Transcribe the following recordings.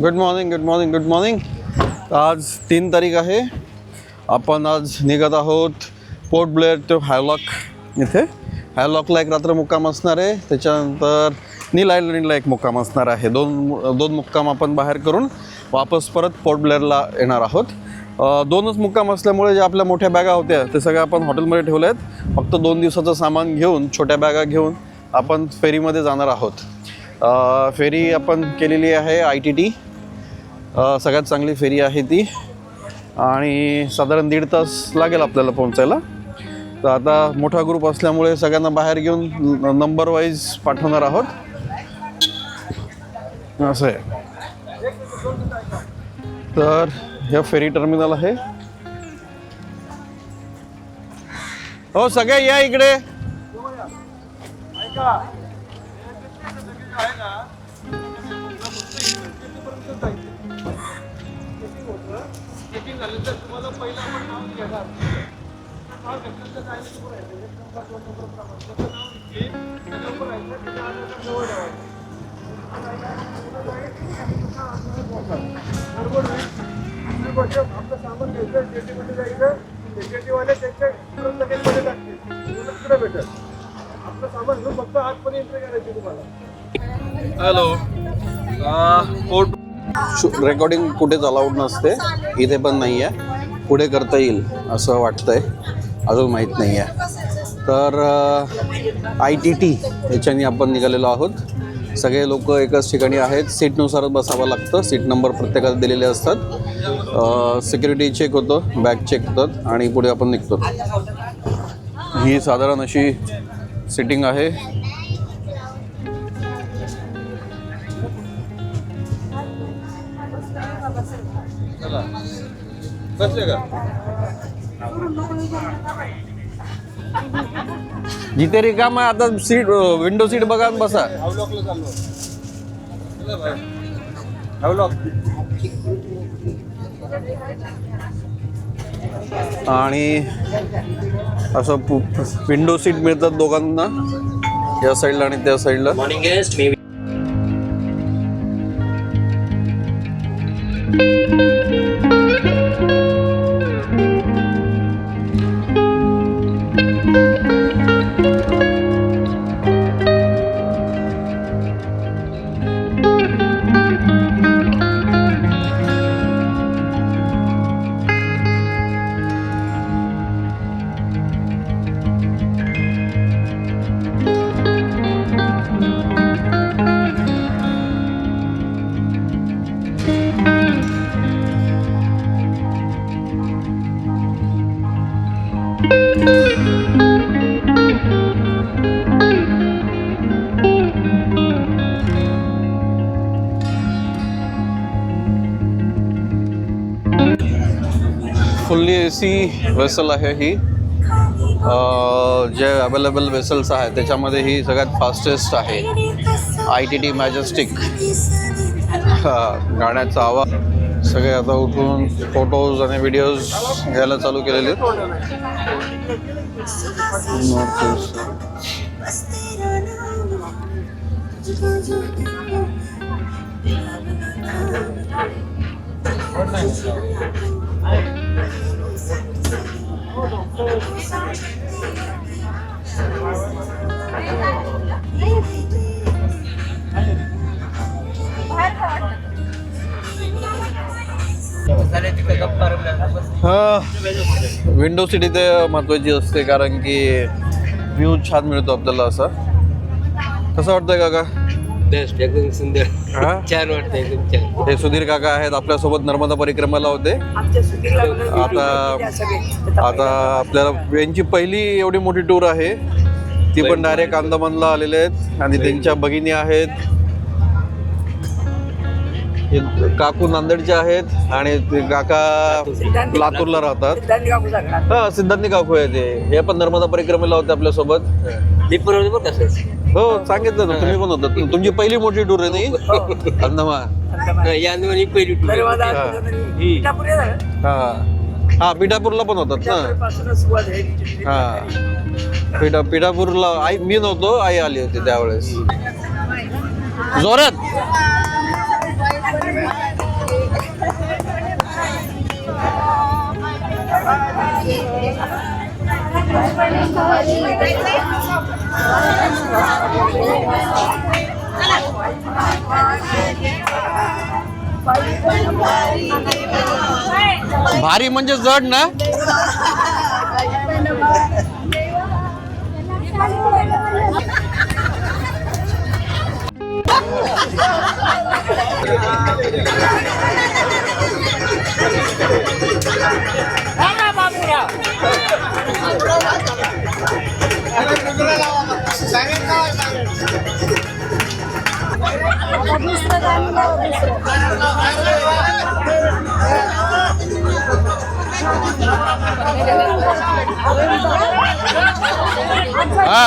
Good morning good morning good morning आज तीन तारीख आहे. आपण आज निघत आहोत पोर्ट ब्लेअर टू हॅलॉक इथे हॅलॉकला एक रात्र मुक्काम असणार आहे. त्याच्यानंतर नील आयलंडला एक मुक्काम असणार आहे. दोन दोन मुक्काम आपण बाहेर करून वापस परत पोर्ट ब्लेअरला येणार आहोत. दोनच मुक्काम असल्यामुळे ज्या आपल्या मोठ्या बॅगा होत्या ते सगळ्या आपण हॉटेलमध्ये ठेवल्या आहेत फक्त दोन दिवसाचं सामान घेऊन छोट्या बॅगा घेऊन आपण फेरीमध्ये जाणार आहोत. फेरी आपण केलेली आहे आय टी टी सगळ्यात चांगली फेरी आहे ती. आणि साधारण दीड तास लागेल आपल्याला पोहोचायला. तर आता मोठा ग्रुप असल्यामुळे सगळ्यांना बाहेर घेऊन नंबर वाईज पाठवणार आहोत. असं आहे. तर हे फेरी टर्मिनल आहे. हो सगळे या इकडे. आपलं सामान घ्यायचं जायचं त्यांच्या आपलं सामान घेऊन फक्त आतमध्ये एंट्री करायची तुम्हाला हॅलो पोर्ट रेकॉर्डिंग कुठेच अलाउड नसते. इथे पण नाही आहे पुढे करता येईल असं वाटतंय. अजून माहीत नाही आहे. तर आय टी टी याच्याने आपण निघालेलो आहोत. सगळे लोक एकाच ठिकाणी आहेत. सीटनुसारच बसावं लागतं. सीट नंबर प्रत्येकाला दिलेले असतात. सिक्युरिटी चेक होतं बॅग चेक होतात आणि पुढे आपण निघतो. ही साधारण अशी सिटिंग आहे. जिथे रिकाम आहे आता सीट विंडो सीट बघा आणि बसा. आणि असं विंडो सीट मिळतात दोघांना या साईडला आणि त्या साईडला Morning वेसल आहे ही. जे अवेलेबल वेसल्स आहेत त्याच्यामध्ये ही सगळ्यात फास्टेस्ट आहे. आय टी टी मॅजेस्टिक गाण्याचा आवाज. सगळे आता उठून फोटोज आणि व्हिडिओज घ्यायला चालू केलेले आहेत. विंडो सिटी ते महत्वाची असते कारण की व्ह्यू छान मिळतो आपल्याला असा. कसं वाटतंय काका? बेस्ट एकदम सुंदर. हा? छान वाटतं एकदम छान. हे सुधीर काका आहेत आपल्यासोबत नर्मदा परिक्रमाला होते. आता आता आपल्याला यांची पहिली एवढी मोठी टूर आहे. ती पण डायरेक्ट अंदमानला आलेले आहेत आणि त्यांच्या भगिनी आहेत. हे काकू नांदेडचे आहेत आणि ते काका लातूरला राहतात. हा सिद्धांती काकू आहे ते हे पण नर्मदा परिक्रमेला होते आपल्यासोबत. मी पण होतो बरं कसं हो सांगितलं ना तुम्ही पण होता. तुमची पहिली मोठी टूर आहे नाही अंदमान यानवानी पहिली टूर आहे. हा. पिठापूरला पण होतात ना. हा. पिठा पिठापूरला आई मी नव्हतो आई आली होती त्यावेळेस. जोरात. भारी म्हणजे जड ना? हा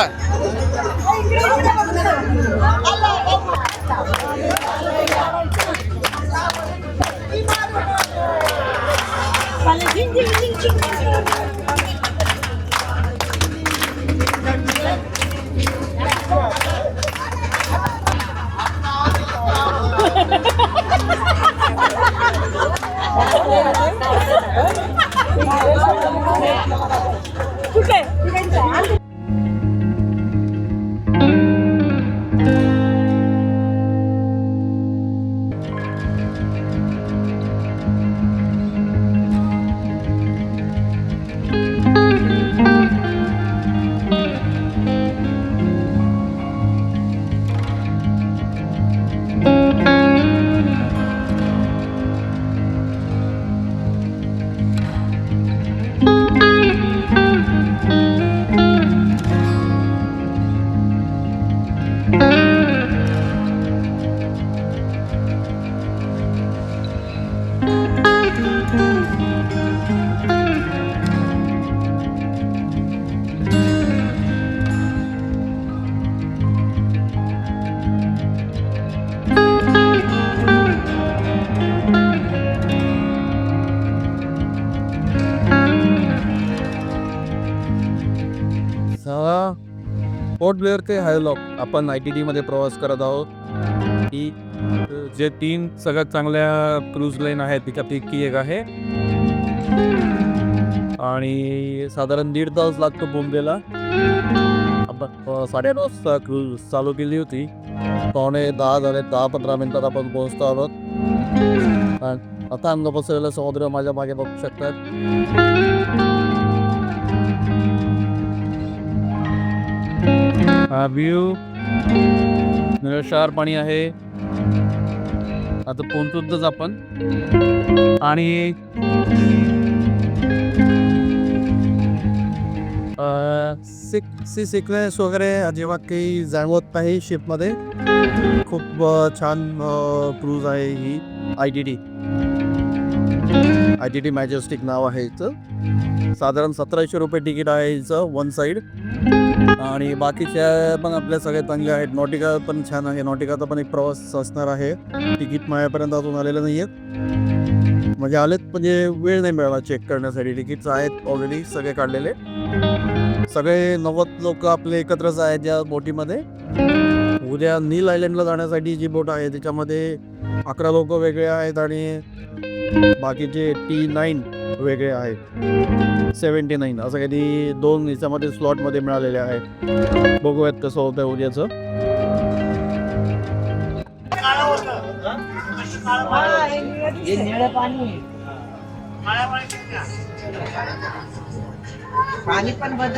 पोर्ट ब्लेअर ते हायलॉक आपण आय टी डीमध्ये प्रवास करत आहोत. ही जे तीन सगळ्यात चांगल्या क्रूज लाईन आहेत त्याच्यापैकी एक आहे. आणि साधारण दीड तास लागतो बोंबेला. आपण साडे वाजता क्रूज चालू केली होती. पावणे दहा झाले दहा पंधरा मिनिटात आपण पोहोचतो आहोत. आता अंग पसरलेला समुद्र माझ्या मागे बघू शकतात. हा व्ह्यू निळशार पाणी आहे. आता पोहोचतोच आपण. आणि सिक सी सिकनेस वगैरे अजिबात काही जाणवत नाही शिपमध्ये खूप छान क्रूज आहे ही. I T D I T D majestic नाव आहे हिचं. साधारण सतराशे रुपये तिकीट आहे हिचं वन साईड आणि बाकीच्या पण आपल्या सगळ्या चांगल्या आहेत. नॉटिका पण छान आहे. नॉटिकाचा पण एक प्रवास असणार आहे. तिकीट माझ्यापर्यंत अजून आलेलं नाही आहेत म्हणजे आलेत म्हणजे वेळ नाही मिळाला चेक करण्यासाठी. तिकीट्स आहेत ऑलरेडी सगळे काढलेले. सगळे नव्वद लोक आपले एकत्रच आहेत या बोटीमध्ये. उद्या नील आयलंडला जाण्यासाठी जी बोट आहे त्याच्यामध्ये अकरा लोक वेगळे आहेत आणि बाकीचे टी नाईन वेगळे आहेत. सेवन्टी नाईन असं काही दोन हिच्यामध्ये स्लॉटमध्ये मिळालेले आहेत बघूयात कसं होतं उद्याचं.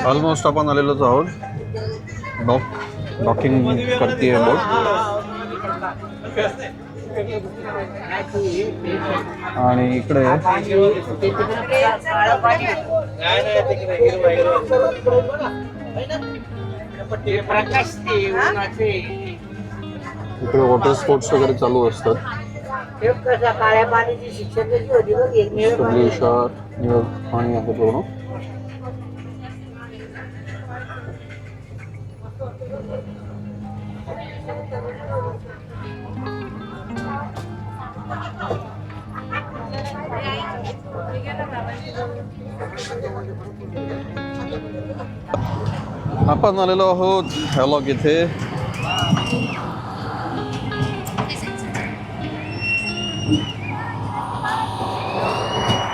ऑलमोस्ट आपण आलेलोच आहोत. डॉक डॉकिंग करते बोट आणि इकडे इकडे वॉटर स्पोर्ट्स वगैरे चालू असतात. काळ्या पाण्याची शिक्षण कशी होती बघ पाणी आहे पूर्ण. आपण आलेलो आहोत हॅलॉक इथे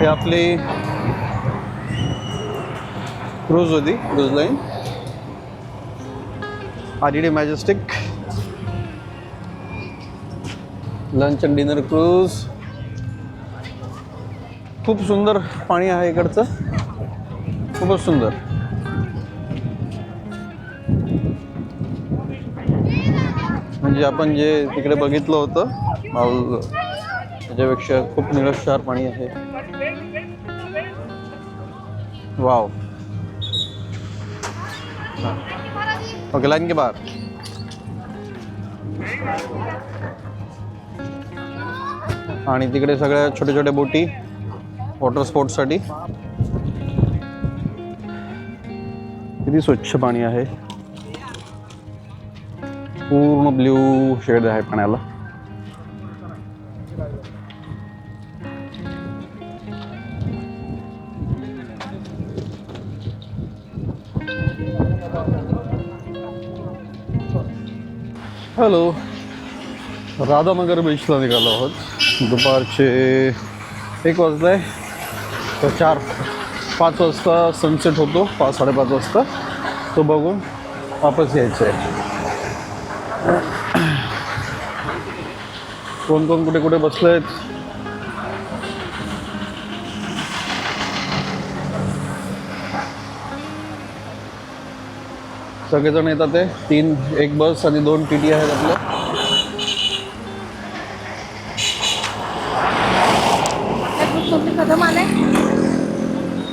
हे आपली क्रूज होती cruise line R majestic lunch and dinner cruise खूप सुंदर पाणी आहे इकडचं. खूपच सुंदर म्हणजे आपण जे तिकडे बघितलं होतं माऊल त्याच्यापेक्षा खूप निरक्षार पाणी आहे. वाव. ओके लाईन के बाहर आणि तिकडे सगळ्या छोट्या छोट्या बोटी वॉटर स्पोर्ट्ससाठी. किती स्वच्छ पाणी आहे? पूर्ण ब्ल्यू शेड आहे पाण्याला. हॅलो. राधानगर बीचला निघालो आहोत. दुपारचे एक वाजलं आहे तर चार. पाच वाजता सनसेट होतो पाच साडेपाच वाजता. तो बघून वापस यायचं आहे कोण कोण कुठे कुठे बसले आहेत सगळेजण येतात ते. तीन एक बस आणि दोन टी टी आहेत आपल्या.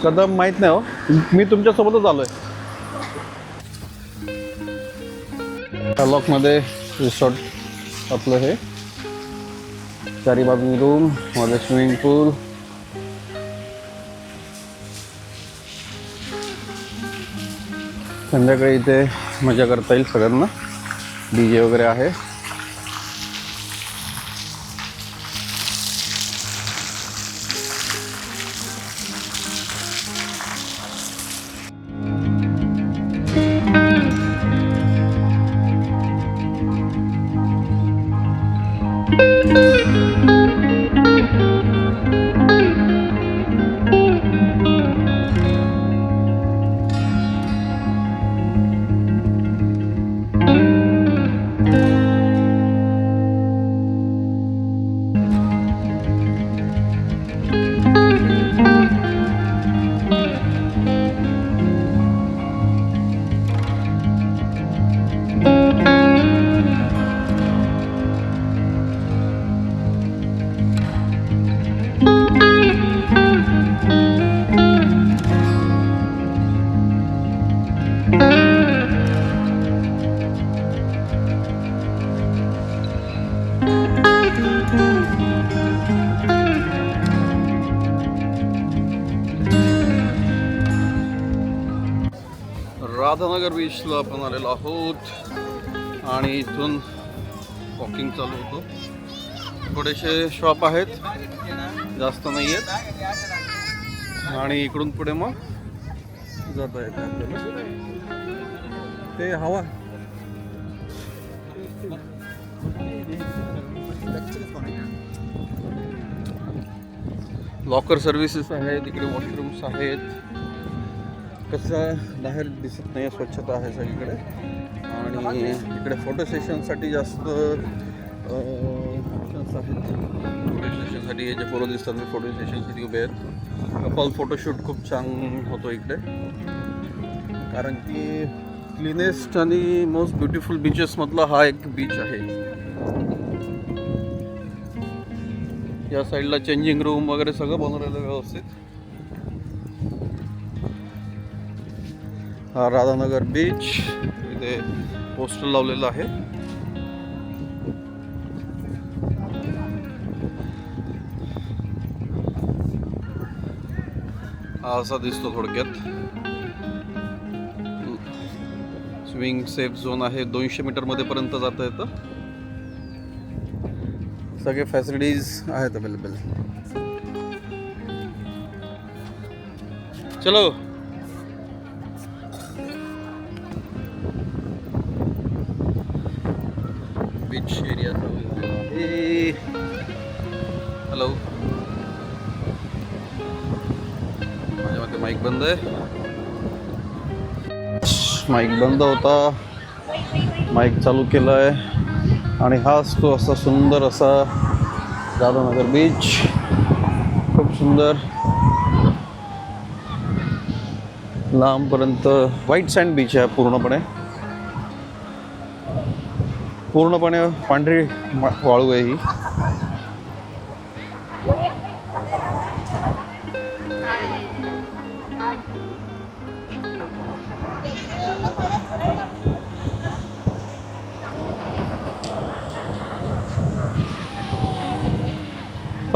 कदम माहीत नाही हो. मी तुमच्यासोबतच आलो आहे लॉकमध्ये रिसॉर्ट आपलं हे. चारी बाजू रूममध्ये स्विमिंग पूल संध्याकाळी इथे मजा करता येईल सगळ्यांना. डी जे वगैरे आहे. राधानगर बीचला आपण आलेलो आहोत. आणि इथून वॉकिंग चालू होतो. थोडेसे शॉप आहेत. जास्त नाही आहेत आणि इकडून पुढे मग जाता येते आपल्याला. ते हवा. लॉकर सर्व्हिसेस आहेत इकडे वॉशरूम्स आहेत. कसं बाहेर दिसत नाही स्वच्छता आहे सगळीकडे. आणि इकडे फोटो सेशनसाठी जास्त ऑप्शन्स आहेत. फोटो सेशनसाठी हे जे पोरं दिसतात ते फोटो सेशनसाठी उभे आहेत. कपल फोटोशूट खूप छान होतो इकडे. कारण की क्लिनेस्ट आणि मोस्ट ब्युटिफुल बीचेसमधला हा एक बीच आहे. या साईडला चेंजिंग रूम वगैरे सगळं बनवलेलं व्यवस्थित. हा राधानगर बीच इथे पोस्टर लावलेलं आहे. असा दिसतो थोडक्यात. स्विंग सेफ झोन आहे. दोनशे मीटरमध्ये पर्यंत जाता येतं. सगळे फॅसिलिटीज आहेत अवेलेबल चलो. माईक बंद आहे. माईक बंद होता. माईक चालू केला आहे आणि हाच तो असा सुंदर असा जाधवनगर बीच खूप सुंदर. लांबपर्यंत व्हाईट सँड बीच आहे पूर्णपणे. पूर्णपणे पांढरी वाळू आहे ही.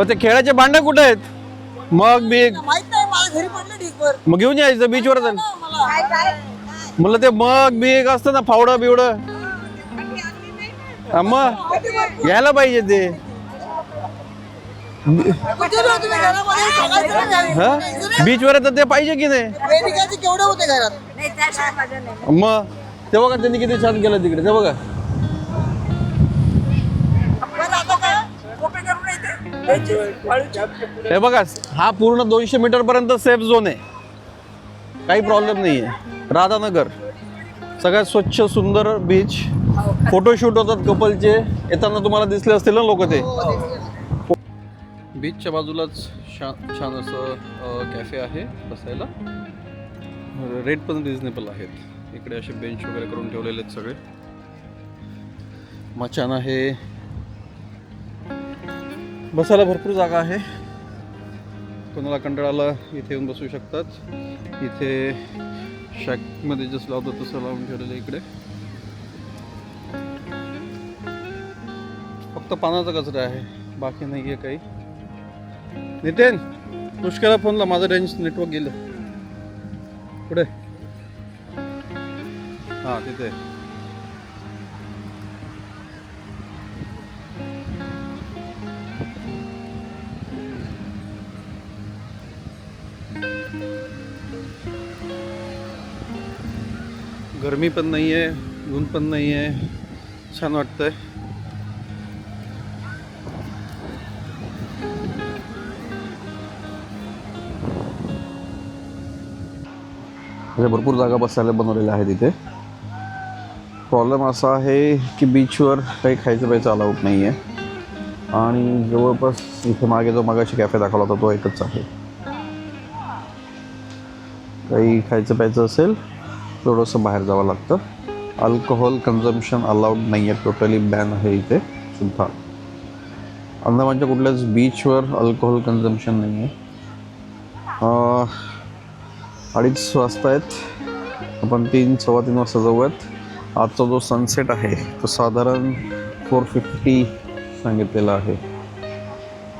हो ते खेळाचे भांडे कुठे आहेत? मग बीग माहीत नाही मला घरी पडलं ढीकभर मग घेऊन यायचं बीचवर जाऊन. मला म्हणलं ते मग बीग असतं ना फावडं बिवडं. हा, मग घ्यायला पाहिजे ते. कुठे राहतो तुम्ही? घरामध्ये सांगायचं ना घरी. हा? बीचवर तर ते पाहिजे की नाही? प्रेमिकाचे केवढे होते घरात? मग ते बघा त्यांनी किती छान केलं तिकडे? ते बघा हे बघा हा पूर्ण दोनशे मीटर पर्यंत सेफ झोन आहे. काही प्रॉब्लेम नाही आहे राधानगर सगळ्यात स्वच्छ सुंदर बीच फोटोशूट होतात कपलचे. येताना तुम्हाला दिसले असतील ना लोक ते. बीचच्या बाजूलाच छान छान असं कॅफे आहे बसायला. रेट पण रिझनेबल आहेत. इकडे असे बेंच वगैरे करून ठेवलेले आहेत सगळे. मचान आहे. बसायला भरपूर जागा आहे. कोणाला कंटाळाला इथे येऊन बसू शकतात. इथे शॅकमध्ये जसं लावतो तसं लावून ठेवलेलं आहे इकडे. फक्त पानाचा कचरा आहे. बाकी नाही आहे काही. नितेन मुश्किला फोनला माझं रेंज नेटवर्क गेलं. पुढे हां तिथे. गरमी पण नाही आहे ऊन पण नाही आहे छान वाटतंय. म्हणजे भरपूर जागा बसायला बनवलेल्या आहेत इथे. प्रॉब्लेम असा आहे की बीचवर काही खायचं प्यायचं अलाउड नाही आहे आणि जवळपास इथे मागे जो मागाशी कॅफे दाखवला होता तो एकच आहे. काही खायचं प्यायचं असेल थोडंसं बाहेर जावं लागतं. अल्कोहोल कन्झम्पशन अलाउड नाही आहे टोटली बॅन आहे इथे सुद्धा. अंदमानच्या कुठल्याच बीचवर अल्कोहोल कन्झम्शन नाही आहे अडीच वाजता आहेत. आपण तीन सव्वा तीन वाजता जाऊयात. आजचा जो सनसेट आहे तो साधारण फोर फिफ्टी सांगितलेला आहे.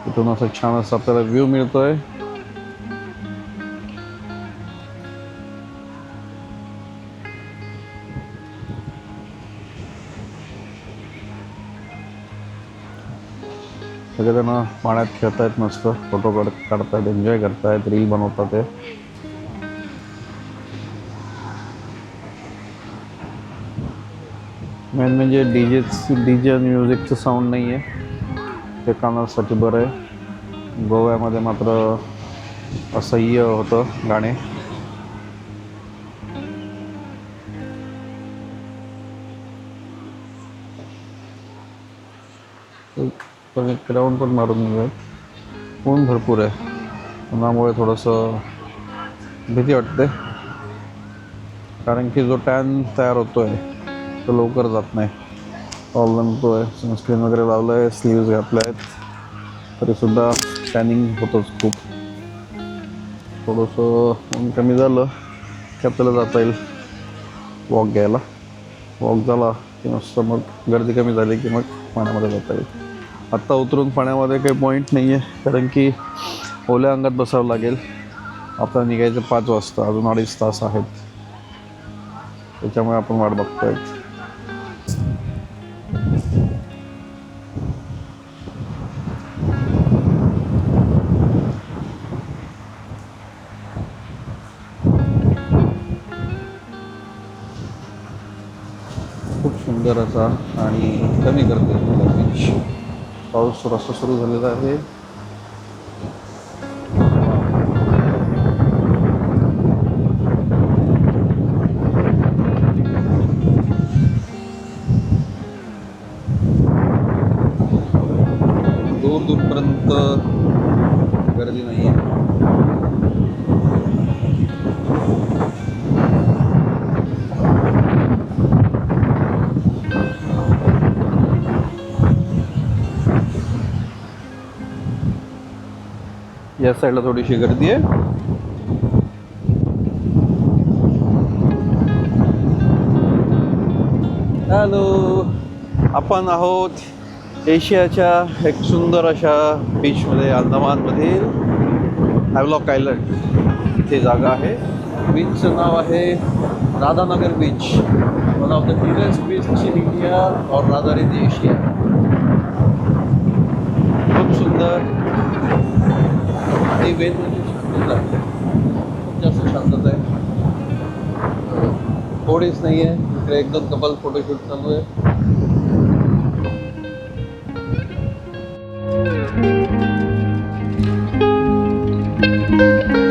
तिथून असं छान असं आपल्याला व्ह्यू आहे सगळेजण पाण्यात खेळतायत मस्त फोटो काढ काढतायत एन्जॉय करतायत रील बनवतात मेन म्हणजे डी जे डी जे म्युझिकचं साऊंड नाही आहे ते कानासाठी बरं आहे. गोव्यामध्ये मात्र असह्य होतं गाणे. पण एक पण मारून घेऊयात ऊन भरपूर आहे. उन्हामुळे थोडंसं भीती वाटते. कारण की जो टॅन तयार होतो आहे तो लवकर जात नाही. प्रॉब्लेम तो आहे सनस्क्रीन वगैरे लावलं आहे स्लीव्ज घातल्या आहेत तरीसुद्धा टॅनिंग होतंच खूप. थोडंसं ऊन कमी झालं की आपल्याला जाता येईल. वॉक घ्यायला. वॉक झाला की मस्त मग गर्दी कमी झाली की मग पाण्यामध्ये जाता येईल. आत्ता उतरून पाण्यामध्ये काही पॉईंट नाही आहे कारण की ओल्या अंगात बसावं लागेल. आपल्याला निघायचं पाच वाजता अजून अडीच तास आहेत. त्याच्यामुळे आपण वाट बघतोय. खूप सुंदर असा पाऊस थोडासा सुरू झालेला आहे. या साईडला थोडीशी गर्दी आहे. हॅलो आपण आहोत एशियाच्या एक सुंदर अशा बीचमध्ये अंदमानमधील हॅवलॉक आयलंड इथे जागा आहे. बीचचं नाव आहे Radhanagar beach one of the biggest beach in India और रादर इन एशिया खूप सुंदर. आहे. खूप जास्त शांतता आहे. कोणीच नाही आहे. इकडे एक कपल फोटोशूट चालू आहे. खूप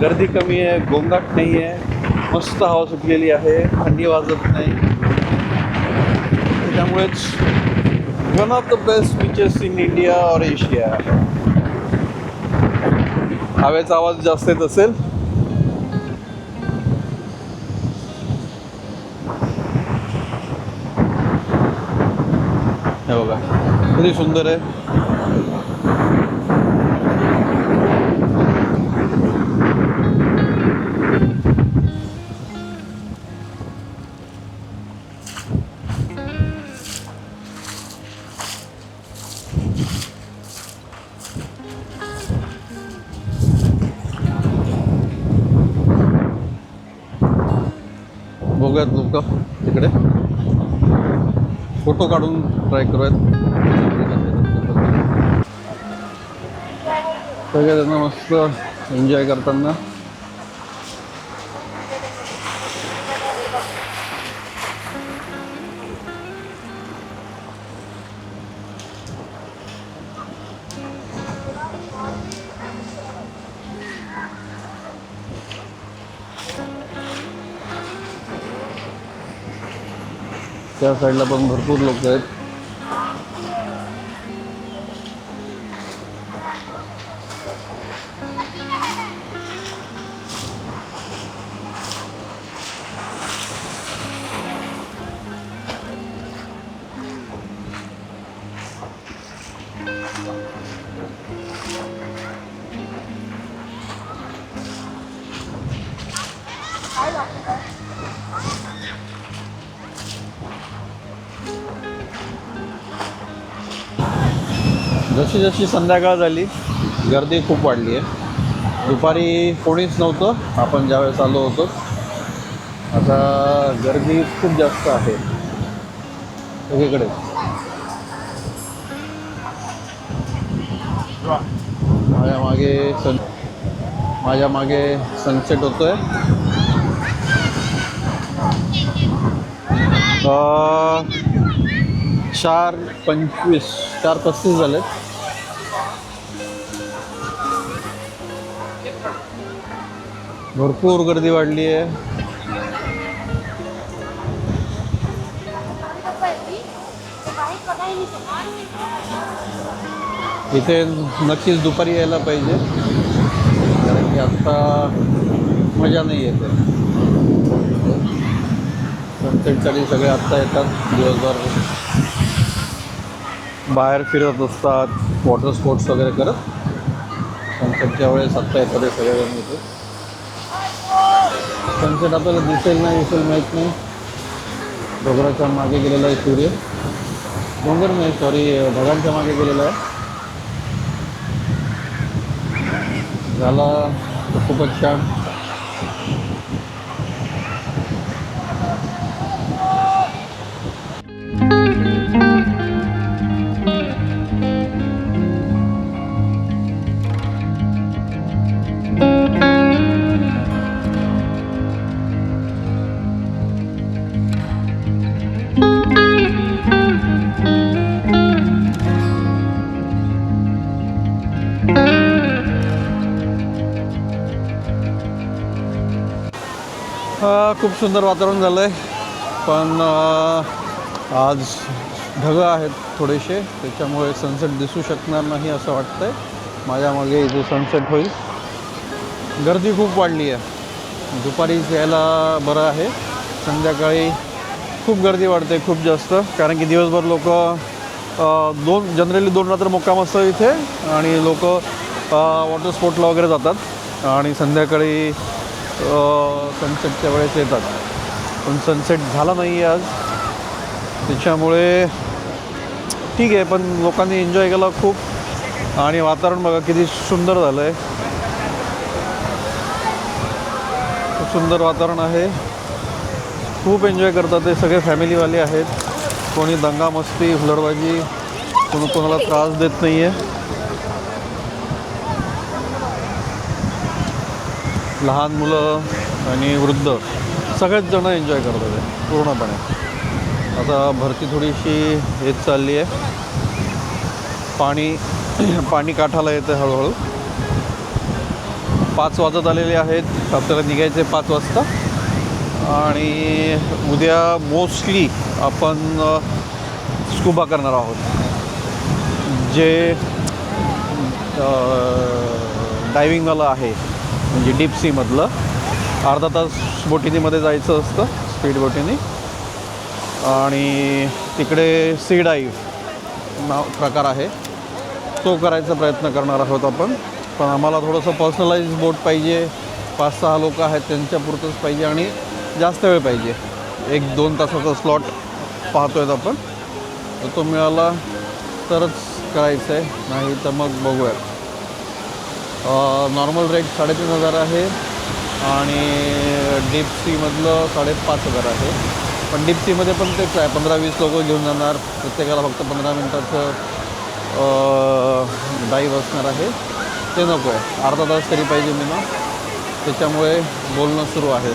गर्दी कमी आहे गोंगाट नाही आहे मस्त हवा सुटलेली आहे थंडी वाजत नाही. त्याच्यामुळेच one of the best beaches in India और एशिया हवेचा आवाज जास्त येत असेल. हे बघा किती सुंदर आहे. काढून ट्राय करूयात. सगळे त्यांना मस्त एन्जॉय करताना. त्या साईडला पण भरपूर लोक आहेत. जशी जशी संध्याकाळ झाली. गर्दी खूप वाढली आहे. दुपारी कोणीच नव्हतं. आपण ज्यावेळेस आलो होतो. आता गर्दी खूप जास्त आहे. सगळीकडे. माझ्या मागे सन माझ्या मागे सनसेट होतोय. चार पंचवीस चार पस्तीस झालेत. भरपूर गर्दी वाढली आहे. इथे नक्कीच दुपारी यायला पाहिजे. कारण की आत्ता मजा नाही येते सनसेटसाठी सगळे आत्ता येतात दिवसभर. बाहेर फिरत असतात वॉटर स्पोर्ट्स वगैरे करत. सनसेटच्या वेळेस आत्ता येतात हे सगळेजण इथे. सनसेट आपल्याला दिसेल नाही दिसेल माहीत नाही. डोंगराच्या मागे गेलेला आहे सूर्य. डोंगर नाही सॉरी ढगांच्या मागे गेलेला आहे. झाला खूपच छान. खूप सुंदर वातावरण झालं आहे पण आज ढगं आहेत थोडेसे. त्याच्यामुळे सनसेट दिसू शकणार नाही असं वाटतं आहे माझ्यामागे इथे सनसेट होईल. गर्दी खूप वाढली आहे. दुपारीच यायला बरं आहे. संध्याकाळी खूप गर्दी वाढते खूप जास्त. कारण की दिवसभर लोक दोन जनरली दोन रात्र मुक्काम असतं इथे. आणि लोक वॉटर स्पोर्टला वगैरे जातात. आणि संध्याकाळी सनसेटच्या वेळेस येतात. पण सनसेट झाला नाही आहे आज. त्याच्यामुळे ठीक आहे पण लोकांनी एन्जॉय केला खूप. आणि वातावरण बघा किती सुंदर झालं आहे खूप सुंदर वातावरण आहे. खूप एन्जॉय करतात ते सगळे फॅमिलीवाले आहेत. कोणी दंगा मस्ती हुलडबाजी कोणी कोणाला त्रास देत नाही आहे लहान मुलं आणि वृद्ध सगळेच जण एन्जॉय करतात आहे पूर्णपणे. आता भरती थोडीशी हेच चालली आहे. पाणी पाणी काठाला येतं हळूहळू. पाच वाजत आलेले आहेत. आपल्याला निघायचे पाच वाजता. आणि उद्या मोस्टली आपण स्कुबा करणार आहोत. जे डायविंगवालं आहे. म्हणजे डीप सीमधलं अर्धा तास बोटिनीमध्ये जायचं असतं स्पीड बोटीनी. आणि तिकडे सी डाईव्ह नाव प्रकार आहे. तो करायचा प्रयत्न करणार आहोत आपण. पण आम्हाला थोडंसं पर्सनलाइज बोट पाहिजे. पाच सहा लोक आहेत त्यांच्यापुरतंच पाहिजे आणि जास्त वेळ पाहिजे. एक दोन तासाचा स्लॉट पाहतो आहेत आपण. तर तो मिळाला तरच करायचं आहे नाही तर मग बघूया. नॉर्मल रेट साडेतीन हजार आहे आणि डीप सीमधलं साडेपाच हजार आहे. पण डीप सीमध्ये पण तेच आहे पंधरा वीस लोक घेऊन जाणार. प्रत्येकाला फक्त पंधरा मिनटाचं डाईव्ह असणार आहे. ते नको आहे अर्धा तास तरी पाहिजे मी ना त्याच्यामुळे बोलणं सुरू आहे.